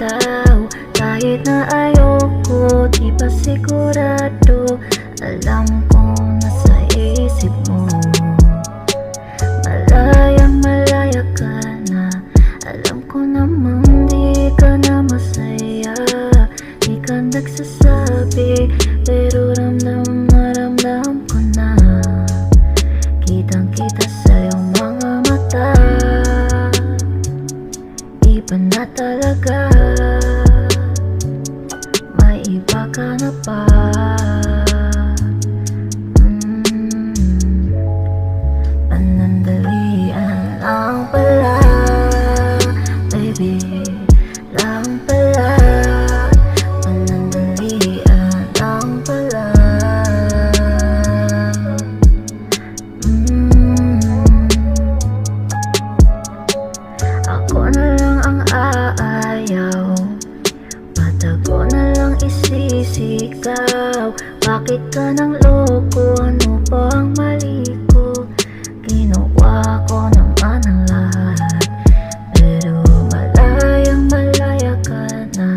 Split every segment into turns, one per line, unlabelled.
tao Kahit na ayoko, di pa sigurado? Alam ko nasa isip mo. Malaya, malaya ka na. Alam ko naman di ka na masaya. Di ka nagsasabi, pero ramdam Ito na talaga. May iba ka na pa. Bakit ka nang loko? Ano ba ang mali ko? Ginawa ko naman ang lahat. Pero malayang malaya ka na.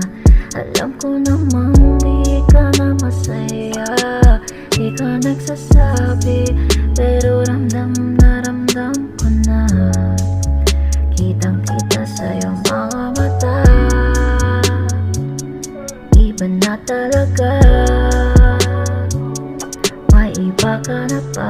Alam ko naman di ka na masaya. Di ka nagsasabi Pero ramdam na ramdam ko na. Kitang kita sa'yo mga mata. Iba na talaga. Baka na pa